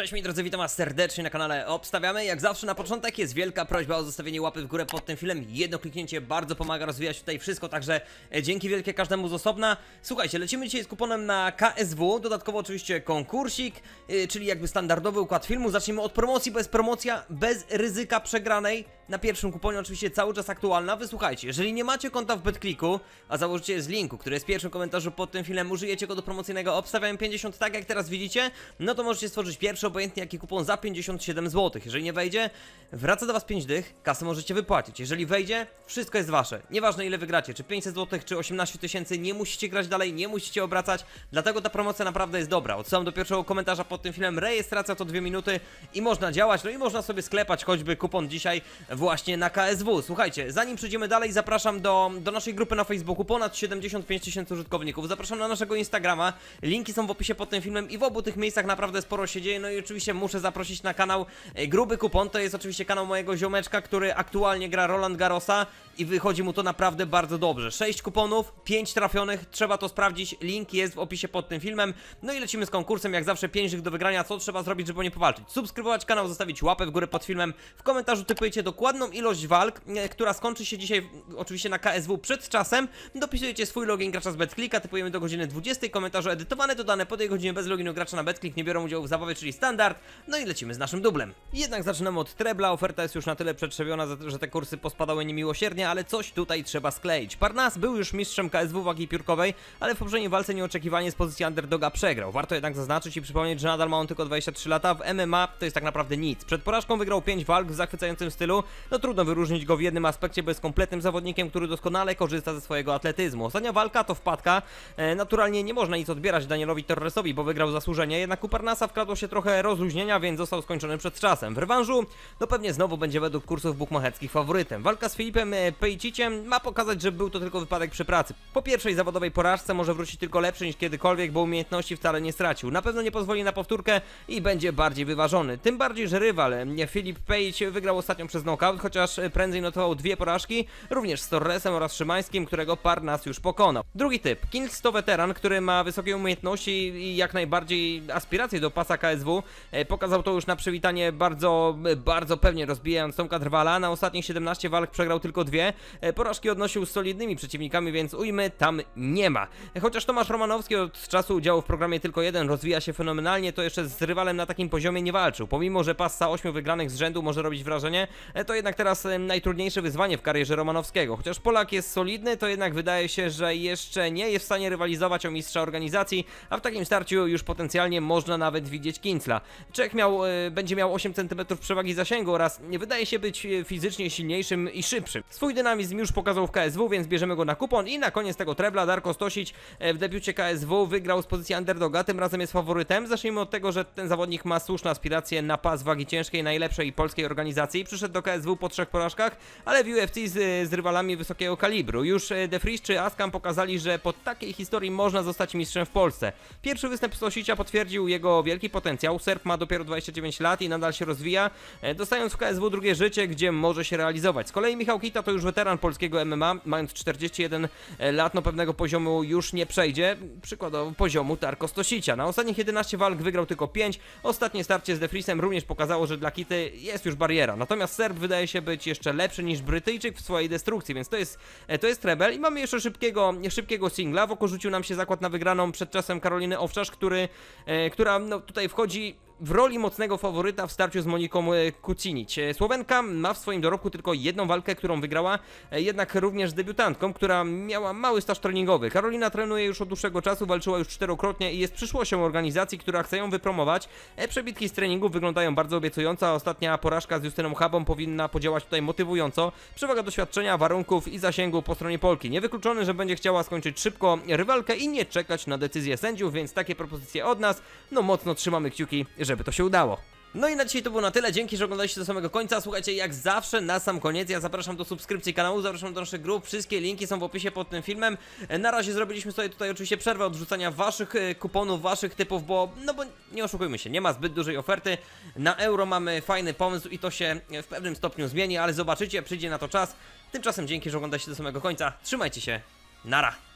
Cześć moi drodzy, witam was serdecznie na kanale Obstawiamy. Jak zawsze na początek jest wielka prośba o zostawienie łapy w górę pod tym filmem. Jedno kliknięcie bardzo pomaga rozwijać tutaj wszystko, także e, dzięki wielkie każdemu z osobna. Słuchajcie, lecimy dzisiaj z kuponem na KSW, dodatkowo oczywiście konkursik, e, czyli jakby standardowy układ filmu. Zacznijmy od promocji, bo jest promocja bez ryzyka przegranej. Na pierwszym kuponie oczywiście cały czas aktualna. Wysłuchajcie, jeżeli nie macie konta w BetClicku, a założycie z linku, który jest w pierwszym komentarzu pod tym filmem, użyjecie kodu promocyjnego Obstawiam 50, tak jak teraz widzicie, no to możecie stworzyć pierwszy obojętnie jaki kupon za 57 zł. Jeżeli nie wejdzie, wraca do was 5 dych, kasę możecie wypłacić. Jeżeli wejdzie, wszystko jest wasze. Nieważne ile wygracie, czy 500 zł, czy 18 tysięcy, nie musicie grać dalej, nie musicie obracać, dlatego ta promocja naprawdę jest dobra. Odsyłam do pierwszego komentarza pod tym filmem, rejestracja to 2 minuty i można działać, no i można sobie sklepać choćby kupon dzisiaj właśnie na KSW. Słuchajcie, zanim przejdziemy dalej, zapraszam do, do naszej grupy na Facebooku, ponad 75 tysięcy użytkowników. Zapraszam na naszego Instagrama, linki są w opisie pod tym filmem i w obu tych miejscach naprawdę sporo się dzieje. No i oczywiście muszę zaprosić na kanał e, Gruby Kupon, to jest oczywiście kanał mojego ziomeczka, który aktualnie gra Roland Garrosa i wychodzi mu to naprawdę bardzo dobrze. 6 kuponów, 5 trafionych, trzeba to sprawdzić, link jest w opisie pod tym filmem. No i lecimy z konkursem, jak zawsze 5 do wygrania, co trzeba zrobić, żeby nie powalczyć? Subskrybować kanał, zostawić łapę w górę pod filmem, w komentarzu typujecie dokładną ilość walk, e, która skończy się dzisiaj oczywiście na KSW przed czasem, dopisujecie swój login gracza z BetClicka, typujemy do godziny 20, komentarze edytowane, dodane po tej godzinie bez loginu gracza na BetClick, nie biorą udziału w zabawie, czyli standard, no i lecimy z naszym dublem. Jednak zaczynamy od trebla, oferta jest już na tyle przetrzewiona, że te kursy pospadały niemiłosiernie, ale coś tutaj trzeba skleić. Parnas był już mistrzem KSW wagi piórkowej, ale w poprzedniej walce nieoczekiwanie z pozycji underdoga przegrał. Warto jednak zaznaczyć i przypomnieć, że nadal ma on tylko 23 lata, w MMA to jest tak naprawdę nic. Przed porażką wygrał 5 walk w zachwycającym stylu, no trudno wyróżnić go w jednym aspekcie, bo jest kompletnym zawodnikiem, który doskonale korzysta ze swojego atletyzmu. Ostatnia walka to wpadka, e, naturalnie nie można nic odbierać Danielowi Torresowi, bo wygrał zasłużenie, jednak u Parnasa wkradło się trochę rozluźnienia, więc został skończony przed czasem. W rewanżu, no pewnie znowu będzie według kursów bukmacheckich faworytem. Walka z Filipem e, Pejciciem ma pokazać, że był to tylko wypadek przy pracy. Po pierwszej zawodowej porażce może wrócić tylko lepszy niż kiedykolwiek, bo umiejętności wcale nie stracił. Na pewno nie pozwoli na powtórkę i będzie bardziej wyważony. Tym bardziej, że rywal, e, Filip Pejć wygrał ostatnio przez knockout, chociaż e, prędzej notował dwie porażki, również z Torresem oraz Szymańskim, którego Parnas już pokonał. Drugi typ, Kings to weteran, który ma wysokie umiejętności i jak najbardziej aspiracje do pasa KSW. E, Pokazał to już na przywitanie bardzo, bardzo pewnie rozbijając Tomka Drwala. Na ostatnich 17 walk przegrał tylko dwie. E, Porażki odnosił z solidnymi przeciwnikami, więc ujmy tam nie ma. E, Chociaż Tomasz Romanowski od czasu udziału w programie tylko jeden rozwija się fenomenalnie, to jeszcze z rywalem na takim poziomie nie walczył. Pomimo, że passa 8 wygranych z rzędu może robić wrażenie, to jednak teraz najtrudniejsze wyzwanie w karierze Romanowskiego. Chociaż Polak jest solidny, to jednak wydaje się, że jeszcze nie jest w stanie rywalizować o mistrza organizacji, a w takim starciu już potencjalnie można nawet widzieć Kincla. Czech miał, e, będzie miał 8 cm przewagi zasięgu oraz wydaje się być e, fizycznie silniejszym i szybszym. Swój dynamizm już pokazał w KSW, więc bierzemy go na kupon i na koniec tego trebla Darko Stosić e, w debiucie KSW wygrał z pozycji underdoga, tym razem jest faworytem. Zacznijmy od tego, że ten zawodnik ma słuszne aspiracje na pas wagi ciężkiej najlepszej polskiej organizacji. Przyszedł do KSW po trzech porażkach, ale w UFC z, z rywalami wysokiego kalibru. Już e, De Vries czy Askam pokazali, że po takiej historii można zostać mistrzem w Polsce. Pierwszy występ Stosicia potwierdził jego wielki potencjał. Serb ma dopiero 29 lat i nadal się rozwija, e, dostając w KSW drugie życie, gdzie może się realizować. Z kolei Michał Kita to już weteran polskiego MMA, mając 41 lat, no pewnego poziomu już nie przejdzie, przykładowo poziomu Tarko Stosicia. Na ostatnich 11 walk wygrał tylko 5, ostatnie starcie z Vriesem również pokazało, że dla Kity jest już bariera. Natomiast Serb wydaje się być jeszcze lepszy niż Brytyjczyk w swojej destrukcji, więc to jest, e, to jest Rebel i mamy jeszcze szybkiego, szybkiego singla. W oko rzucił nam się zakład na wygraną przed czasem Karoliny Owczarz, który, e, która no, tutaj wchodzi w roli mocnego faworyta w starciu z Moniką e, Kucinić. E, Słowenka ma w swoim dorobku tylko jedną walkę, którą wygrała, e, jednak również z debiutantką, która miała mały staż treningowy. Karolina trenuje już od dłuższego czasu, walczyła już czterokrotnie i jest przyszłością organizacji, która chce ją wypromować. Przebitki z treningu wyglądają bardzo obiecująco, a ostatnia porażka z Justyną Habą powinna podziałać tutaj motywująco. Przewaga doświadczenia, warunków i zasięgu po stronie Polki. Niewykluczone, że będzie chciała skończyć szybko rywalkę i nie czekać na decyzję sędziów, więc takie propozycje od nas. No mocno trzymamy kciuki, żeby to się udało. No i na dzisiaj to było na tyle, dzięki, że oglądaliście do samego końca. Słuchajcie, jak zawsze na sam koniec, ja zapraszam do subskrypcji kanału, zapraszam do naszych grup, wszystkie linki są w opisie pod tym filmem. Na razie zrobiliśmy sobie tutaj oczywiście przerwę od rzucania waszych e, kuponów, waszych typów, bo, no bo nie oszukujmy się, nie ma zbyt dużej oferty. Na euro mamy fajny pomysł i to się e, w pewnym stopniu zmieni, ale zobaczycie, przyjdzie na to czas. Tymczasem dzięki, że oglądaliście do samego końca, trzymajcie się, nara!